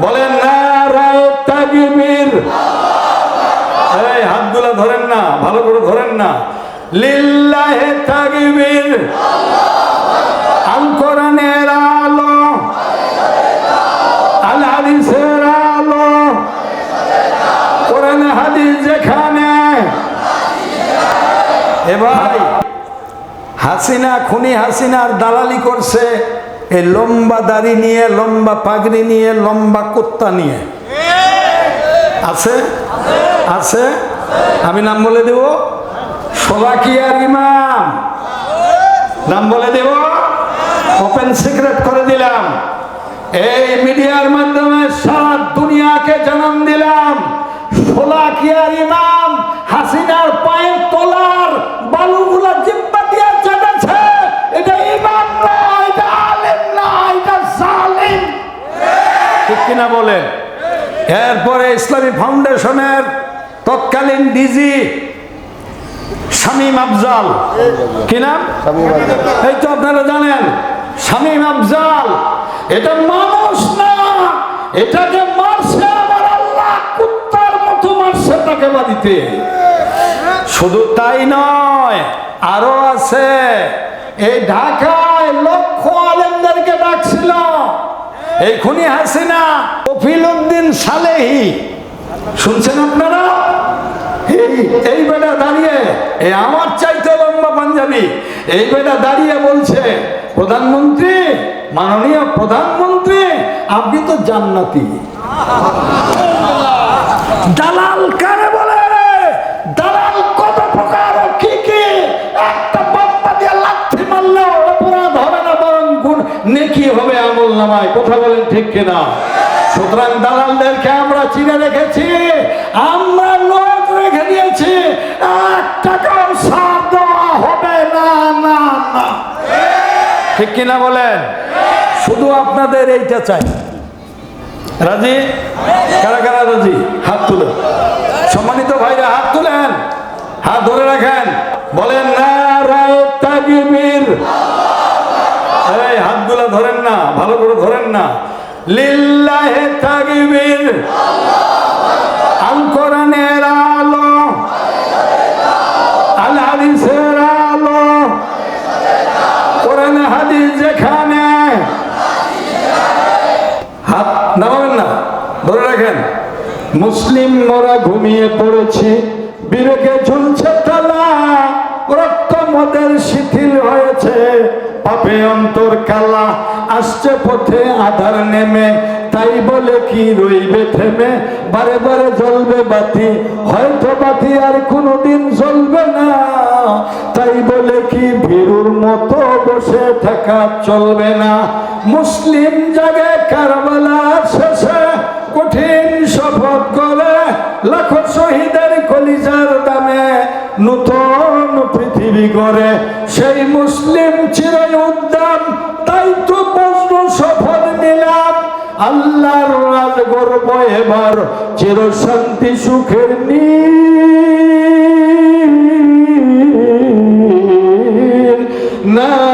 বলেন এই, হাতগুলা ধরেন না, ভালো করে ধরেন না। লিল্লাহে তাকবীর। আল কোরআনের আলো। আল হাদিসের আলো। কোরআন, হাদিস যেখানে। এবার হাসিনা, খুনি হাসিনার দালালি করছে। এই লম্বা দাড়ি নিয়ে, লম্বা পাগড়ি নিয়ে, লম্বা কুত্তা নিয়ে। আছে? আছে? আমি নাম বলে দেব? সোলাকিয়ার ইমাম। নাম বলে দেব? ওপেন সিক্রেট করে দিলাম। এই মিডিয়ার মাধ্যমে সারা দুনিয়াকে জানান দিলাম। সোলাকিয়ার ইমাম। কিনা বলেন। এরপরে ইসলামী ফাউন্ডেশনের তৎকালীন ডিজি শামীম আফজাল। কি নাম? এই তো আপনারা জানেন, শামীম আফজাল। এটা মানুষ না, এটাকে মারছে আমার আল্লাহ, কুত্তার মতো মারছে তাকে বাড়িতে। শুধু তাই নয়, আরও আছে। এই ঢাকায় লক্ষ আলেমদেরকে ডাকছিল। এই হাসিনা, কফিল উদ্দিন সালেহি। শুনছেন আপনারা? এই এই বেটা দাঁড়িয়ে, এই আমার চাইতে লম্বা পাঞ্জাবি, এই বেটা দাঁড়িয়ে বলছে, প্রধানমন্ত্রী, মাননীয় প্রধানমন্ত্রী, আপনি তো জান্নাতি। দালাল কারে বলে দালাল কত প্রকার ও কি কি একটা বাপ্পা দিয়ে লাথি মারলে অপরাধ হবে না বরং গুণ নেকি হবে আমল নামায় কথা বলেন ঠিক কিনা? সুতরাং দালালদেরকে আমরা চিনে রেখেছি, আমরা নোট রেখে দিয়েছি, এক টাকাও সার দেওয়া হবে না না ঠিক কিনা বলেন? শুধু আপনাদের এইটা চাই। রাজি? কারা কারা রাজি? হাত তুলে। সম্মানিত ভাইরা, হাত তুলেন। হাত ধরে রাখেন। বলেন না রায় তাকবীর। এই হাতগুলা ধরেন না, ভালো করে ধরেন না। লিল্লাহে আল আলো। কোরআন হাদিস যেখানে। হাত নামাবেন না, ধরে রাখেন। মুসলিম মোরা ঘুমিয়ে পড়েছে, বিবেকে ঝুলছে তালা, রক্ত মদের শিথিল হয়েছে, পাপে অন্তর কালা আসছে পথে আধার নেমে, তাই বলে কি রইবে থেমে? বারে বারে জ্বলবে বাতি, হয়তো বাতি আর কোনোদিন জ্বলবে না। তাই বলে কি ভীরুর মতো বসে থাকা চলবে না। মুসলিম জাগে কারবালার শেষে, কঠিন শপথ করে লাখো শহীদের কলিজার দামে। নূতন করে, সেই মুসলিম চিরাই উদ্যান তাই তো প্রশ্ন সফল নিলাম। আল্লাহর রাজ গর্ব এবার চির শান্তি সুখের নি না